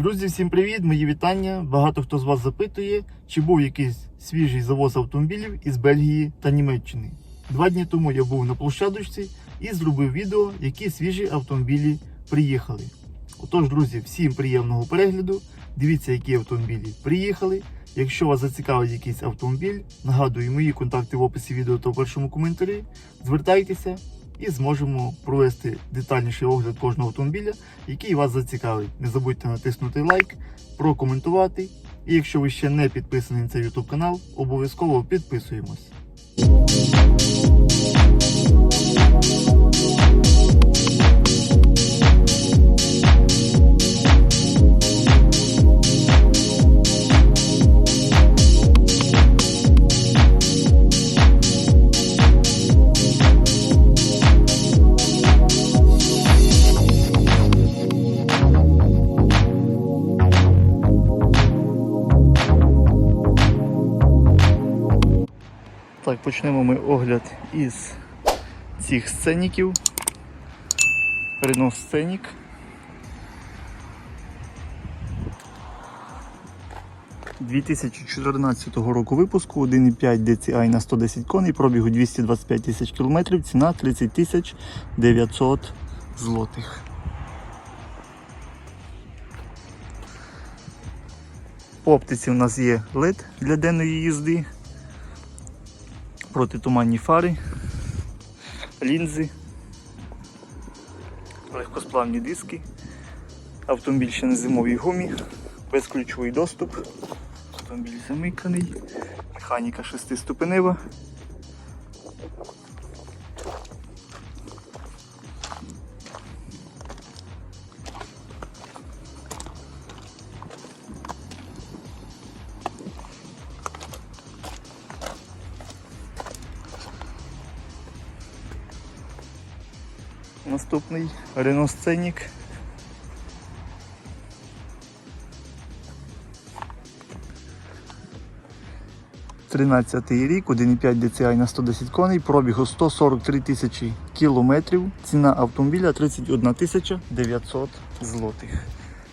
Друзі, всім привіт! Мої вітання. Багато хто з вас запитує, чи був якийсь свіжий завоз автомобілів із Бельгії та Німеччини. Два дні тому я був на площадочці і зробив відео, які свіжі автомобілі приїхали. Отож, друзі, всім приємного перегляду. Дивіться, які автомобілі приїхали. Якщо вас зацікавить якийсь автомобіль, нагадую мої контакти в описі відео та в першому коментарі. Звертайтеся і зможемо провести детальніший огляд кожного автомобіля, який вас зацікавить. Не забудьте натиснути лайк, прокоментувати. І якщо ви ще не підписані на цей YouTube канал, обов'язково підписуємось. Почнемо ми огляд із цих сценіків. Renault Сценік. – 2014 року випуску 1,5 DCI на 110 коней, пробігу 225 тисяч кілометрів, ціна 30 тисяч 900 злотих. По оптиці у нас є LED для денної їзди протитуманні фари, лінзи, легкосплавні диски, автомобіль ще на зимовій гумі, безключовий доступ, автомобіль замиканий, механіка шестиступенева. Renault Scenic. Тринадцятий рік, 1,5 DCI на 110 коней, пробігу 143 тисячі кілометрів. Ціна автомобіля 31 тисяча 900 злотих.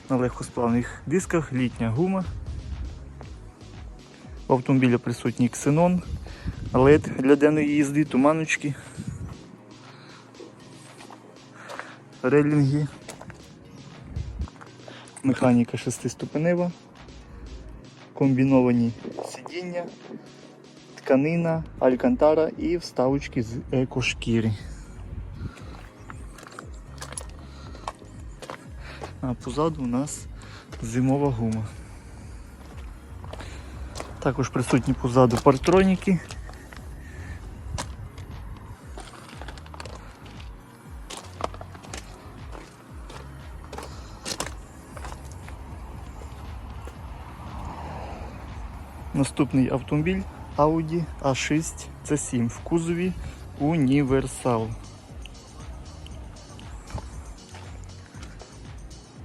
На легкосплавних дисках літня гума. В автомобілі присутній ксенон, LED для денної їзди, туманочки. Релінги, механіка шестиступенева, комбіновані сидіння, тканина, алькантара і вставочки з екошкіри. А позаду у нас зимова гума. Також присутні позаду партроніки. Наступний автомобіль Audi A6 C7 в кузові Універсал.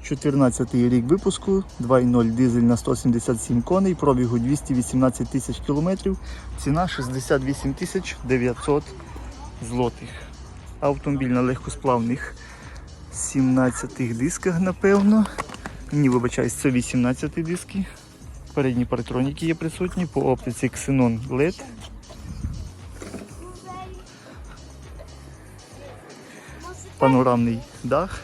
14 рік випуску, 2.0 дизель на 177 коней, пробігу 218 тисяч кілометрів, ціна 68 тисяч 900 злотих. Автомобіль на легкосплавних 17 дисках, напевно. Ні, вибачаюсь, це 18 диски. Передні партроніки є присутні, по оптиці Xenon LED. Панорамний дах.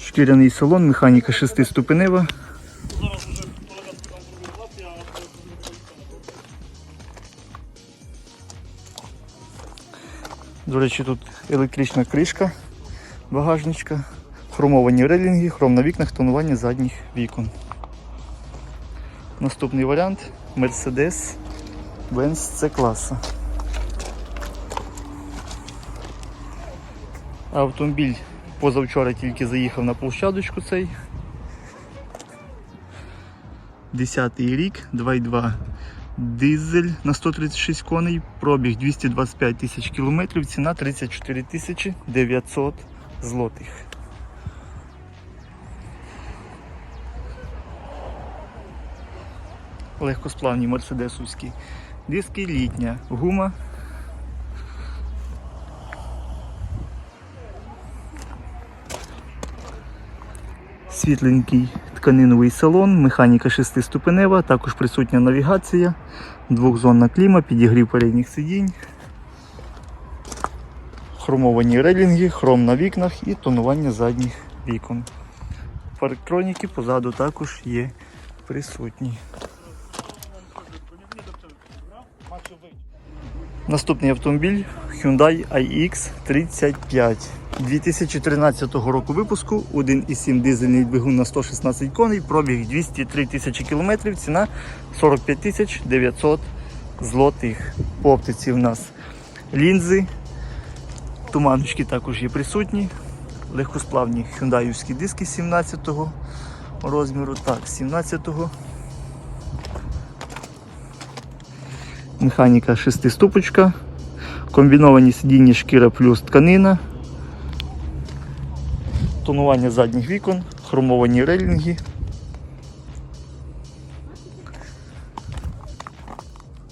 Шкіряний салон, механіка шестиступенева. До речі, тут електрична кришка, багажничка, хромовані релінги, хром на вікнах, тонування задніх вікон. Наступний варіант Mercedes Benz C класа. Автомобіль позавчора тільки заїхав на площадочку цей. 10 рік, 2,2 дизель на 136 коней, пробіг 225 тисяч кілометрів, ціна 34 тисячі 900 злотих. Легкосплавні мерседесовські диски, літня гума. світленький тканиновий салон, механіка шестиступенева, також присутня навігація, двохзонна кліма, підігрів передніх сидінь, хромовані релінги, хром на вікнах і тонування задніх вікон. Парктроніки позаду також є присутні. Наступний автомобіль Hyundai iX 35 2013 року випуску, 1,7 дизельний двигун на 116 коней, пробіг 203 тисячі кілометрів, ціна 45 тисяч 900 злотих. По оптиці в нас лінзи, туманочки також є присутні, легкосплавні хюндаївські диски 17 розміру, так, 17-го. Механіка шестиступочка, комбіновані сидіння шкіра плюс тканина, тонування задніх вікон, хромовані рейлінги.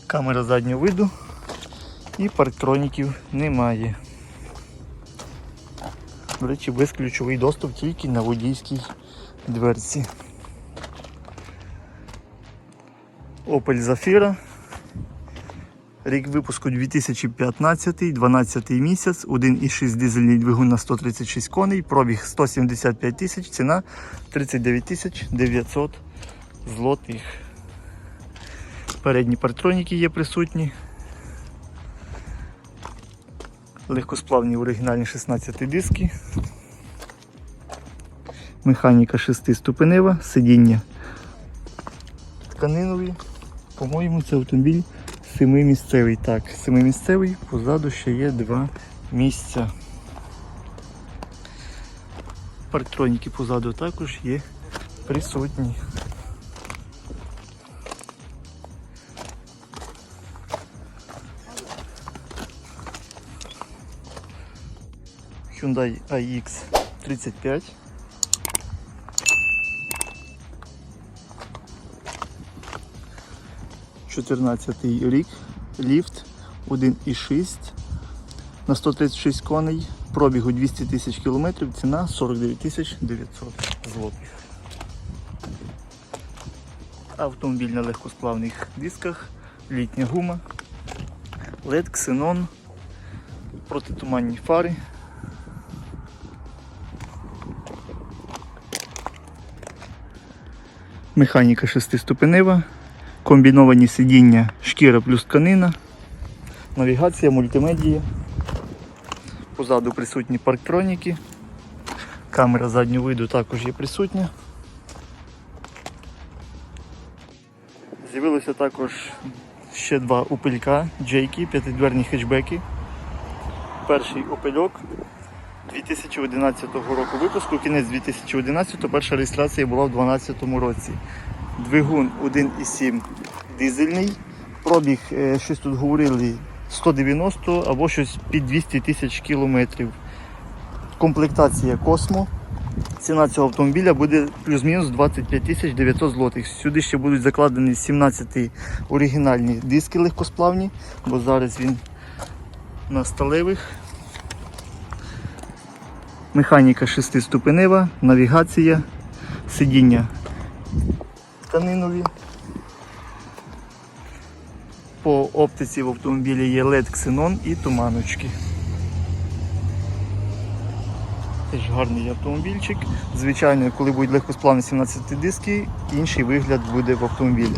Камера заднього виду і парктроніків немає. До речі, безключовий доступ тільки на водійській дверці. Opel Zafira. Рік випуску 2015, 12 місяць, 1,6 дизельний двигун на 136 коней, пробіг 175 тисяч, ціна 39 тисяч 900 злотих. Передні партроніки є присутні. Легкосплавні оригінальні 16 диски. Механіка 6-ступенева, сидіння тканинові. По-моєму, це автомобіль семимісцевий. Так, семимісцевий, позаду ще є два місця. Парктроніки позаду також є присутні. Hyundai iX 35. Чотирнадцятий рік, ліфт 1,6 на 136 коней, пробігу 200 тисяч кілометрів, ціна 49 тисяч 900 злотих. Автомобіль на легкосплавних дисках, літня гума, LED, ксенон, протитуманні фари. Механіка шестиступенева, комбіновані сидіння шкіра плюс тканина, навігація, мультимедія. Позаду присутні парктроніки. Камера заднього виду також є присутня. З'явилося також ще два опелька, джейки, п'ятидверні хетчбеки. Перший опельок 2011 року випуску, кінець 2011, перша реєстрація була в 2012 році. Двигун 1,7 дизельний, пробіг, е, щось тут говорили, 190 або щось під 200 тисяч кілометрів. Комплектація Космо. Ціна цього автомобіля буде плюс-мінус 25 тисяч 900 злотих. Сюди ще будуть закладені 17 оригінальні диски легкосплавні, бо зараз він на сталевих. Механіка шестиступенева, навігація, сидіння тканинові. По оптиці в автомобілі є LED ксенон і туманочки. Теж гарний автомобільчик. Звичайно, коли будуть легкосплавні 17 диски, інший вигляд буде в автомобілі.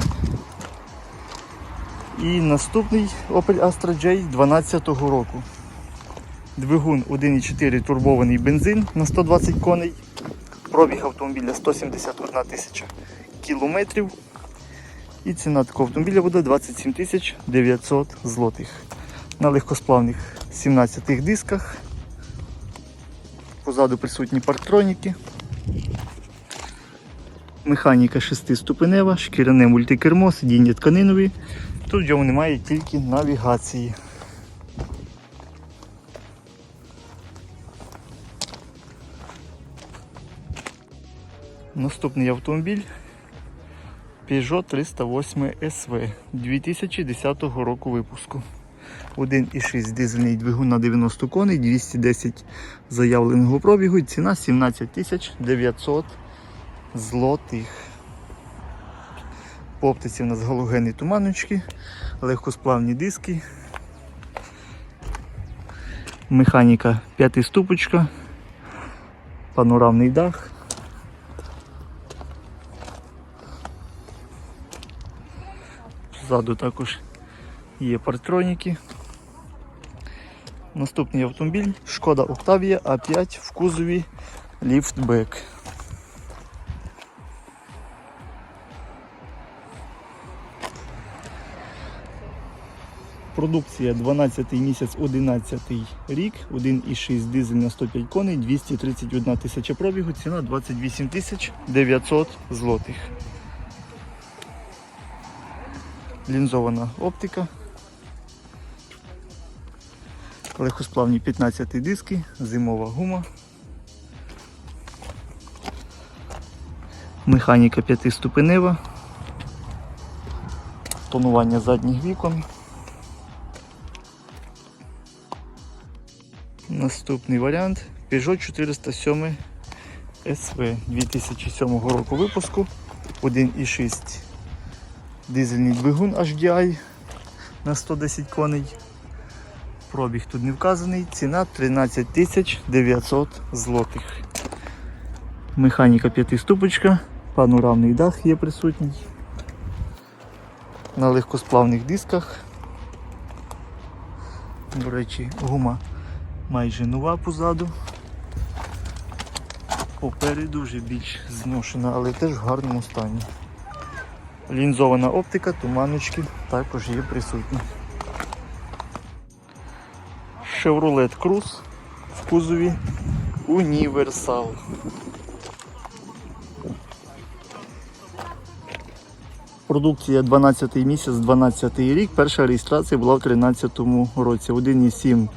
І наступний Opel Astra J 12 року. Двигун 1,4 турбований бензин на 120 коней. Пробіг автомобіля 171 тисяча кілометрів. І ціна такого автомобіля буде 27 тисяч 900 злотих. На легкосплавних 17 дисках. Позаду присутні парктроніки. Механіка 6-ступенева, шкіряне мультикермо, сидіння тканинові. Тут в ньому немає тільки навігації. Наступний автомобіль Peugeot 308 SV 2010 року випуску. 1,6 дизельний двигун на 90 коней, 210 заявленого пробігу, ціна 17 тисяч 900 злотих. По оптиці у нас галогенні туманочки, легкосплавні диски. Механіка п'ятиступочка, панорамний дах. Ззаду також є партроніки. Наступний автомобіль Шкода Octavia A5 в кузові ліфтбек. Продукція 12 місяць 11 рік, 1,6 дизель на 105 коней, 231 тисяча пробігу, ціна 28 тисяч 900 злотих. Лінзована оптика. Легкосплавні 15 диски, зимова гума. Механіка п'ятиступенева. Тонування задніх вікон. Наступний варіант Peugeot 407 SV 2007 року випуску. 1,6 дизельний двигун HDI на 110 коней. Пробіг тут не вказаний. Ціна 13 тисяч 900 злотих. Механіка п'ятиступочка, панорамний дах є присутній. На легкосплавних дисках. До речі, гума майже нова позаду. Попереду вже більш зношена, але теж в гарному стані. Лінзована оптика, туманочки також є присутні. Chevrolet Cruze в кузові Універсал. Продукція 12 місяць, 12 рік. Перша реєстрація була в 2013 році. 1,7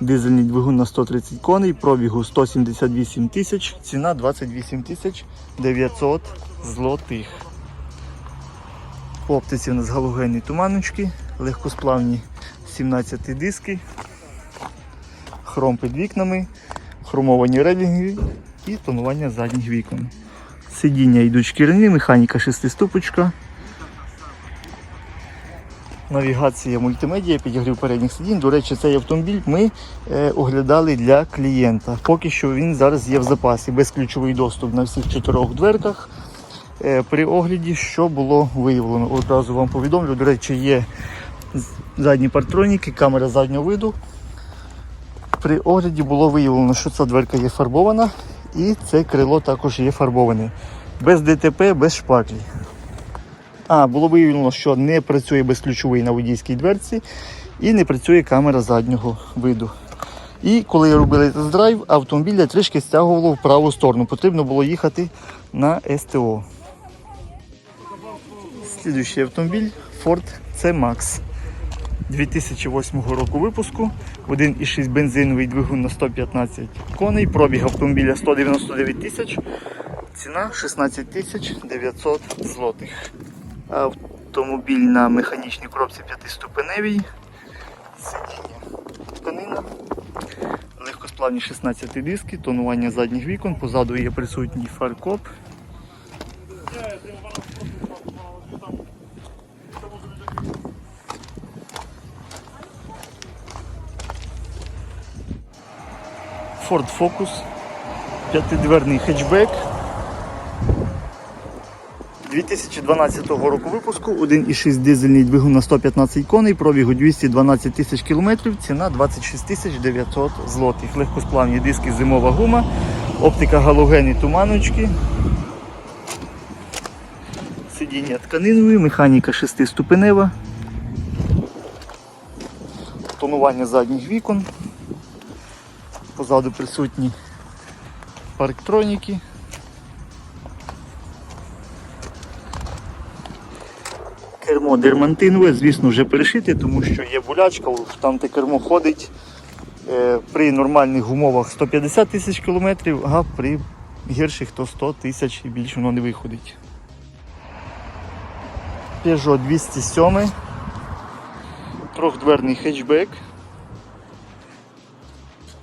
дизельний двигун на 130 коней, пробігу 178 тисяч, ціна 28 тисяч 900 злотих. По оптиці у нас галогенні туманочки, легкосплавні 17 диски, хром під вікнами, хромовані релінги і тонування задніх вікон. Сидіння йдуть шкіряні, механіка шестиступочка. Навігація мультимедіа, підігрів передніх сидінь. До речі, цей автомобіль ми е, оглядали для клієнта. Поки що він зараз є в запасі, безключовий доступ на всіх чотирьох дверках. Е, при огляді, що було виявлено. Одразу вам повідомлю. До речі, є задні партроніки, камера заднього виду. При огляді було виявлено, що ця дверка є фарбована і це крило також є фарбоване. Без ДТП, без шпаклі. А, було виявлено, що не працює безключовий на водійській дверці і не працює камера заднього виду. І коли робили тест-драйв, автомобіля трішки стягувало в праву сторону. Потрібно було їхати на СТО. Слідуючий автомобіль Ford C-Max 2008 року випуску. 1,6 бензиновий двигун на 115 коней. Пробіг автомобіля 199 тисяч. Ціна 16 тисяч 900 злотих. Автомобіль на механічній коробці п'ятиступеневій. Сидіння тканина. Легкосплавні 16 диски, тонування задніх вікон, позаду є присутній фаркоп. Ford Focus, п'ятидверний хетчбек. 2012 року випуску, 1,6 дизельний двигун на 115 коней, пробігу 212 тисяч кілометрів, ціна 26 тисяч 900 злотих. Легкосплавні диски, зимова гума, оптика галогені туманочки. Сидіння тканинові, механіка шестиступенева. Тонування задніх вікон. Позаду присутні парктроніки. Кермо дермантинове, звісно, вже перешите, тому що є болячка, там те кермо ходить е, при нормальних умовах 150 тисяч кілометрів, а при гірших то 100 тисяч і більше воно не виходить. Peugeot 207, трьохдверний хетчбек.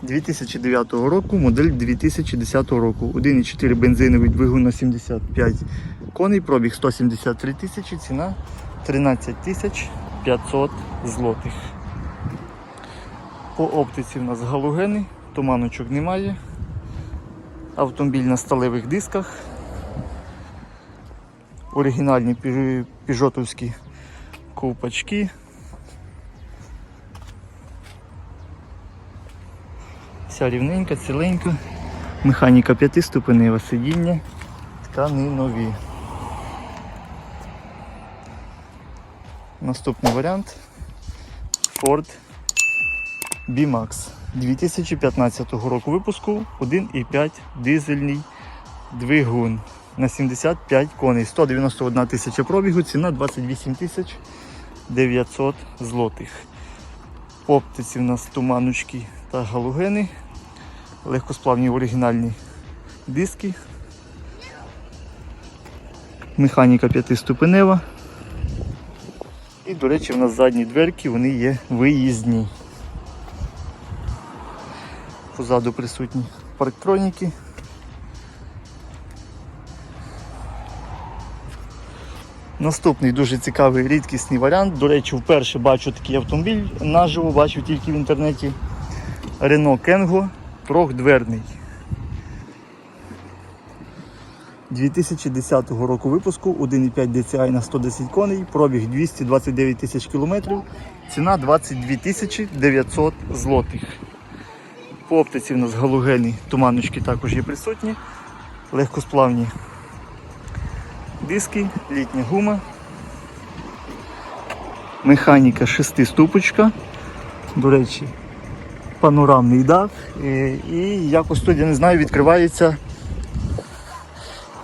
2009 року, модель 2010 року. 1,4 бензиновий двигун на 75 коней, пробіг 173 тисячі, ціна 13 тисяч 500 злотих. По оптиці в нас галогени, туманочок немає. Автомобіль на сталевих дисках. Оригінальні піжотовські ковпачки. Вся рівненька, ціленька. Механіка п'ятиступенева сидіння. Тканинові. Наступний варіант Ford B-Max 2015 року випуску 1,5 дизельний двигун на 75 коней, 191 тисяча пробігу, ціна 28 тисяч 900 злотих. По оптиці в нас туманочки та галогени, легкосплавні оригінальні диски, механіка п'ятиступенева. І, до речі, в нас задні дверки, вони є виїзні. Позаду присутні парктроніки. Наступний дуже цікавий рідкісний варіант. До речі, вперше бачу такий автомобіль наживо, бачив тільки в інтернеті. Renault Kengo трьохдверний. 2010 року випуску 1,5 DCI на 110 коней, пробіг 229 тисяч кілометрів, ціна 22 тисячі 900 злотих. По оптиці в нас галогені туманочки також є присутні, легкосплавні диски, літня гума, механіка шестиступочка, до речі, панорамний дах і, і якось тут, я не знаю, відкривається,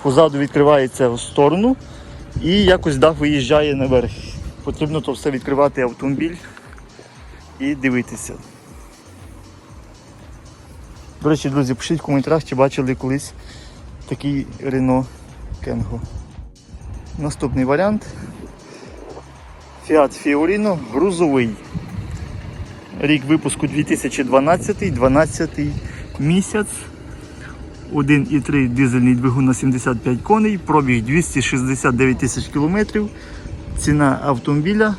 позаду відкривається в сторону і якось дах виїжджає наверх. Потрібно то все відкривати автомобіль і дивитися. До речі, друзі, пишіть в коментарях, чи бачили колись такий Renault Kengo. Наступний варіант. Fiat Fiorino грузовий. Рік випуску 2012, 12 місяць. 1,3 дизельний двигун на 75 коней, пробіг 269 тисяч кілометрів. Ціна автомобіля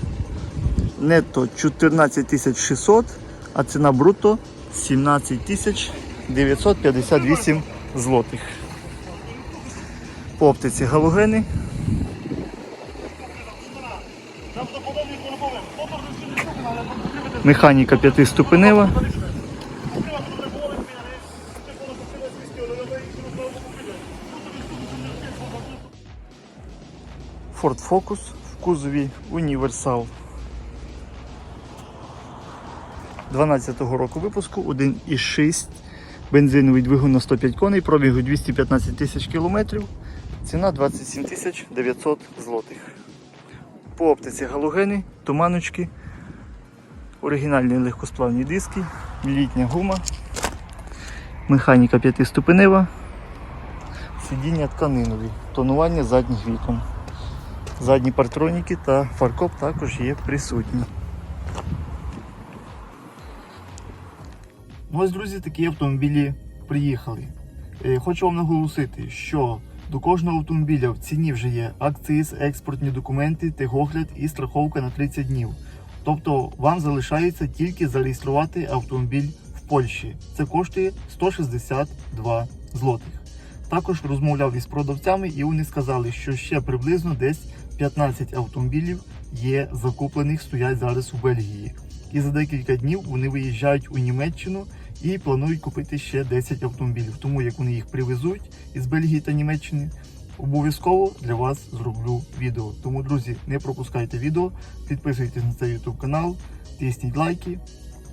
нетто 14 600, а ціна бруто 17 тисяч 958 злотих. По оптиці галогени. Механіка п'ятиступенева. Ford Focus в кузові Універсал. 12-го року випуску 1,6 бензиновий двигун на 105 коней, пробігу 215 тисяч кілометрів, ціна 27 тисяч 900 злотих. По оптиці галогени, туманочки, оригінальні легкосплавні диски, літня гума, механіка п'ятиступенева, сидіння тканинові, тонування задніх вікон. Задні партроніки та фаркоп також є присутні. Ну ось, друзі, такі автомобілі приїхали. Е, Хочу вам наголосити, що до кожного автомобіля в ціні вже є акциз, експортні документи, техогляд і страховка на 30 днів. Тобто вам залишається тільки зареєструвати автомобіль в Польщі. Це коштує 162 злотих. Також розмовляв із продавцями, і вони сказали, що ще приблизно десь 15 автомобілів є закуплених, стоять зараз у Бельгії. І за декілька днів вони виїжджають у Німеччину і планують купити ще 10 автомобілів. Тому як вони їх привезуть із Бельгії та Німеччини, обов'язково для вас зроблю відео. Тому, друзі, не пропускайте відео, підписуйтесь на цей YouTube канал, тисніть лайки.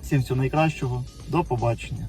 Всім всього найкращого, до побачення.